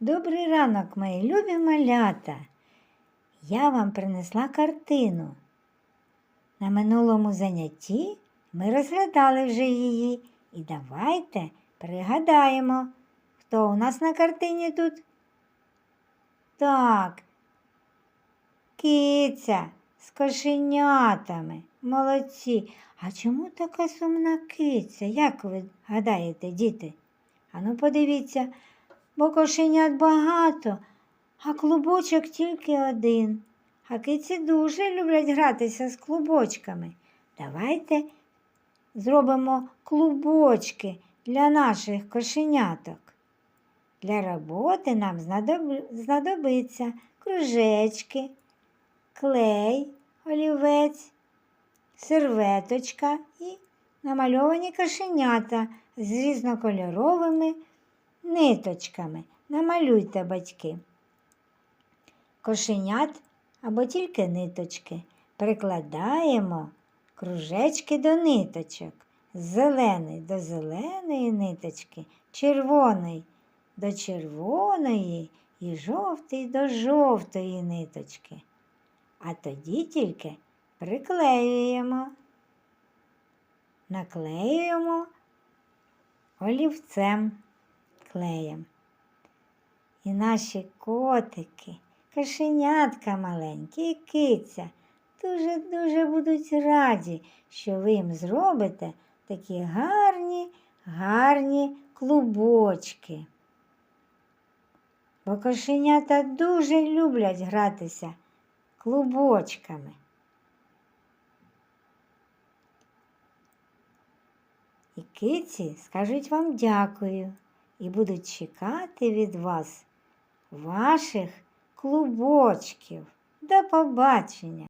Добрий ранок, мої любі малята. Я вам принесла картину. На минулому занятті ми розглядали вже її. І давайте пригадаємо, хто у нас на картині тут. Так, киця з кошенятами. Молодці. А чому така сумна киця? Як ви гадаєте, діти? Ану подивіться, бо кошенят багато, а клубочок тільки один. А киці дуже люблять гратися з клубочками. Давайте зробимо клубочки для наших кошеняток. Для роботи нам знадоб- знадобиться кружечки, клей, олівець, серветочка і намальовані кошенята з різнокольоровими ниточками. Намалюйте батьки. Кошенят або тільки ниточки. Прикладаємо кружечки до ниточок. Зелений до зеленої ниточки, червоний до червоної і жовтий до жовтої ниточки. А тоді тільки приклеюємо, наклеюємо олівцем клеєм. І наші котики, кошенятка маленькі і киця дуже-дуже будуть раді, що ви їм зробите такі гарні, гарні клубочки. Бо кошенята дуже люблять гратися клубочками. І киці скажуть вам дякую і будуть чекати від вас ваших клубочків. До побачення!